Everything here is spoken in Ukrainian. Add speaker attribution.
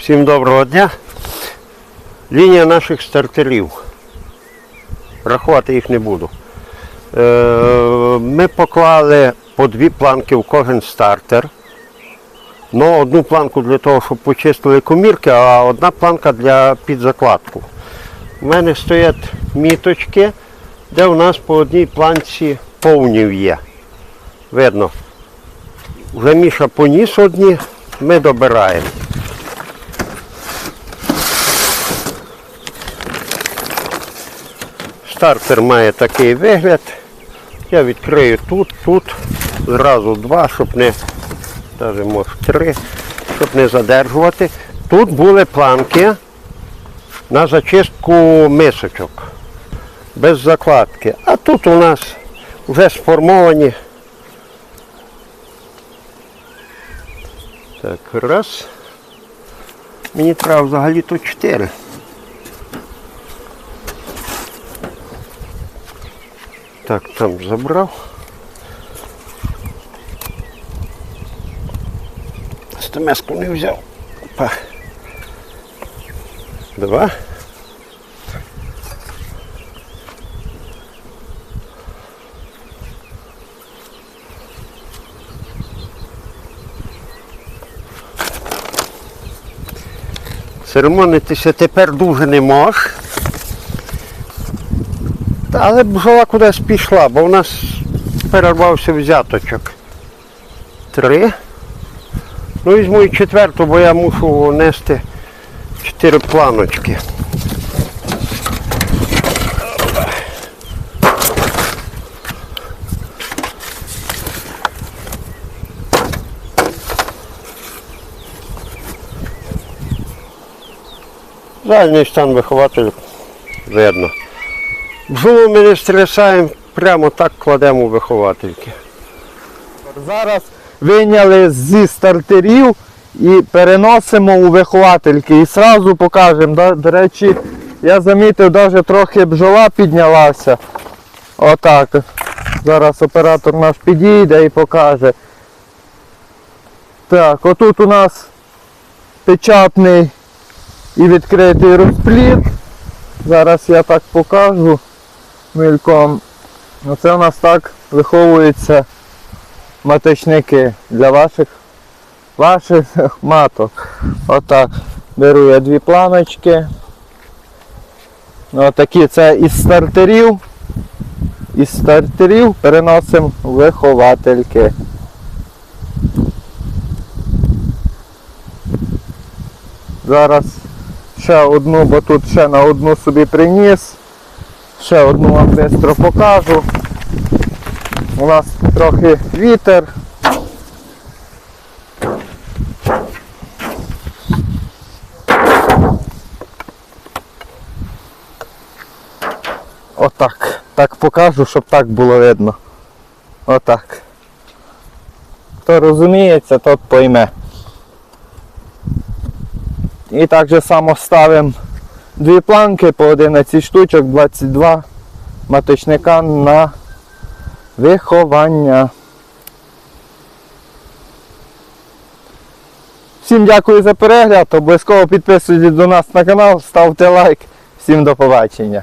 Speaker 1: Всім доброго дня. Лінія наших стартерів. Рахувати їх не буду. Е, Ми поклали по дві планки в кожен стартер. Ну, одну планку для того, щоб почистили комірки, а одна планка для підзакладку. У мене стоять міточки, де у нас по одній планці повнів є. Видно. Вже Міша поніс одні, ми добираємо. Стартер має такий вигляд. Я відкрию тут, тут, зразу два, щоб не, навіть може три, щоб не задержувати. Тут були планки на зачистку мисочок. Без закладки. А тут у нас вже сформовані. Так, раз. Мені треба взагалі тут чотири. Так, там забрав. Стамеску не взяв. Опа. Два. Церемонитися тепер дуже не можеш. Але бджола кудись пішла, бо в нас перервався взяточок. Три. Ну, візьму і четверту, бо я мушу нести чотири планочки. Загальний стан вихователя видно. Бджолу ми не стрясаємо, прямо так кладемо у виховательки.
Speaker 2: Зараз вийняли зі стартерів і переносимо у виховательки. І одразу покажемо. До, до речі, я замітив, навіть трохи бджола піднялася. Отак. Зараз оператор наш підійде і покаже. Так, отут у нас печатний і відкритий розпліт. Зараз я так покажу мельком. Оце у нас так виховується маточники для ваших ваших маток. Отак. Беру я дві планочки. Отакі це із стартерів. Із стартерів переносимо виховательки. Зараз ще одну, бо тут ще на одну собі приніс. Ще одну вам швидко покажу. У нас трохи вітер. Отак. Так покажу, щоб так було видно. Отак. Хто розуміється, тот пойме. І так же само ставимо дві планки по 11 штучок, 22 маточника на виховання. Всім дякую за перегляд. Обов'язково підписуйтесь до нас на канал, ставте лайк. Всім до побачення.